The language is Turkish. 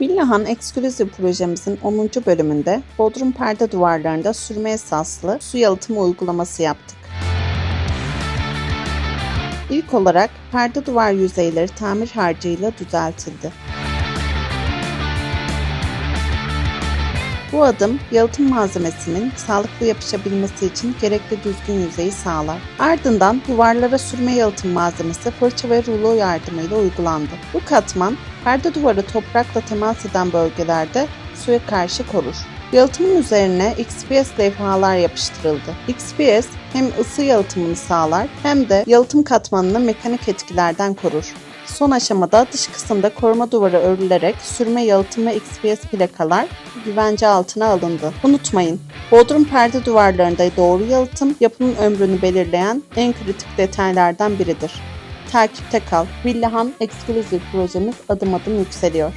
Villahan Exclusive projemizin 10. bölümünde Bodrum perde duvarlarında sürme esaslı su yalıtımı uygulaması yaptık. İlk olarak perde duvar yüzeyleri tamir harcıyla düzeltildi. Bu adım yalıtım malzemesinin sağlıklı yapışabilmesi için gerekli düzgün yüzeyi sağlar. Ardından duvarlara sürme yalıtım malzemesi fırça ve rulo yardımıyla uygulandı. Bu katman perde duvarı toprakla temas eden bölgelerde suya karşı korur. Yalıtımın üzerine XPS levhalar yapıştırıldı. XPS hem ısı yalıtımını sağlar hem de yalıtım katmanını mekanik etkilerden korur. Son aşamada dış kısımda koruma duvarı örülerek sürme yalıtım ve XPS plakalar güvence altına alındı. Unutmayın, Bodrum perde duvarlarında doğru yalıtım yapının ömrünü belirleyen en kritik detaylardan biridir. Takipte kal. Villahan Exclusive projemiz adım adım yükseliyor.